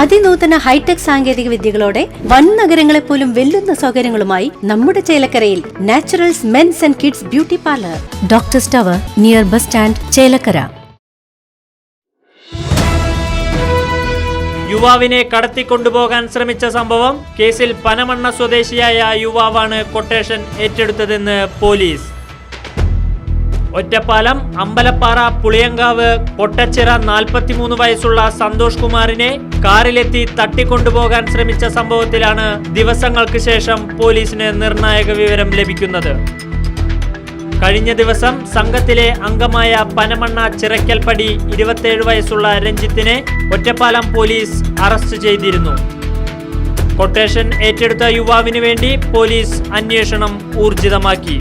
അതിനൂതന hi tech സാങ്കേതിക വിദ്യകളോടെ വൻ നഗരങ്ങളെ പോലും വെല്ലുന്ന സൗകര്യങ്ങളുമായി നമ്മുടെ ചേലക്കരയിൽ naturals men's and kids beauty parlour. Doctor സ്റ്റവർ near bus stand Chelakkara. യുവാവിനെ കടത്തിക്കൊണ്ടുപോകാൻ ശ്രമിച്ച സംഭവം കേസിൽ പനമണ്ണ സ്വദേശിയായ യുവാവാണ് കൊട്ടേഷൻ ഏറ്റെടുത്തതെന്ന് പോലീസ്. ഒറ്റപ്പാലം അമ്പലപ്പാറ പുളിയങ്കാവ് പൊട്ടച്ചിറ നാൽപ്പത്തിമൂന്ന് വയസ്സുള്ള സന്തോഷ് കുമാറിനെ കാറിലെത്തി തട്ടിക്കൊണ്ടുപോകാൻ ശ്രമിച്ച സംഭവത്തിലാണ് ദിവസങ്ങൾക്ക് ശേഷം പോലീസിന് നിർണായക വിവരം ലഭിക്കുന്നത്. കഴിഞ്ഞ ദിവസം സംഘത്തിലെ അംഗമായ പനമണ്ണ ചിറയ്ക്കൽപ്പടി ഇരുപത്തേഴ് വയസ്സുള്ള രഞ്ജിത്തിനെ ഒറ്റപ്പാലം പോലീസ് അറസ്റ്റ് ചെയ്തിരുന്നു. കൊട്ടേഷൻ ഏറ്റെടുത്ത യുവാവിന് വേണ്ടി പോലീസ് അന്വേഷണം ഊർജിതമാക്കി.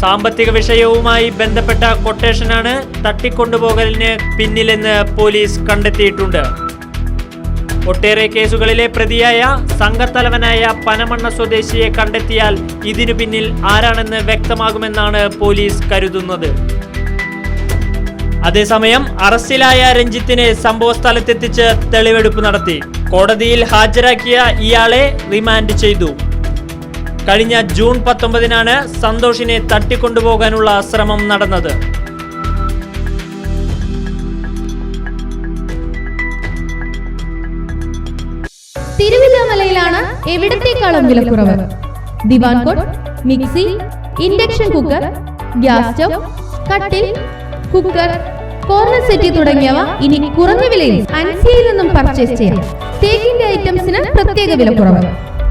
സാമ്പത്തിക വിഷയവുമായി ബന്ധപ്പെട്ട കൊട്ടേഷനാണ് തട്ടിക്കൊണ്ടുപോകലിന് പിന്നിലെന്ന് പോലീസ് കണ്ടെത്തിയിട്ടുണ്ട്. ഒട്ടേറെ കേസുകളിലെ പ്രതിയായ സംഘത്തലവനായ പനമണ്ണ സ്വദേശിയെ കണ്ടെത്തിയാൽ ഇതിനു പിന്നിൽ ആരാണെന്ന് വ്യക്തമാകുമെന്നാണ് പോലീസ് കരുതുന്നത്. അതേസമയം അറസ്റ്റിലായ രഞ്ജിത്തിനെ സംഭവ സ്ഥലത്തെത്തിച്ച് തെളിവെടുപ്പ് നടത്തി. കോടതിയിൽ ഹാജരാക്കിയ ഇയാളെ റിമാൻഡ് ചെയ്തു. കഴിഞ്ഞ ജൂൺ പത്തൊമ്പതിനാണ് സന്തോഷിനെ തട്ടിക്കൊണ്ടുപോകാനുള്ള ശ്രമം നടന്നത്. തിരുവില്ലാമലയിലാണ് എവിടത്തേക്കാളും വിലക്കുറവ്? Divan cot mixie induction cooker gas stove കട്ടിൽ കുക്കർ കോർണർ സെറ്റി തുടങ്ങിയവ ഇനി കുറഞ്ഞ വിലയിൽ അൻസിയയിൽ നിന്നും പർച്ചേസ് ചെയ്യാം. തേക്കിന്റെ ഐറ്റംസിന് പ്രത്യേക വിലക്കുറവ്.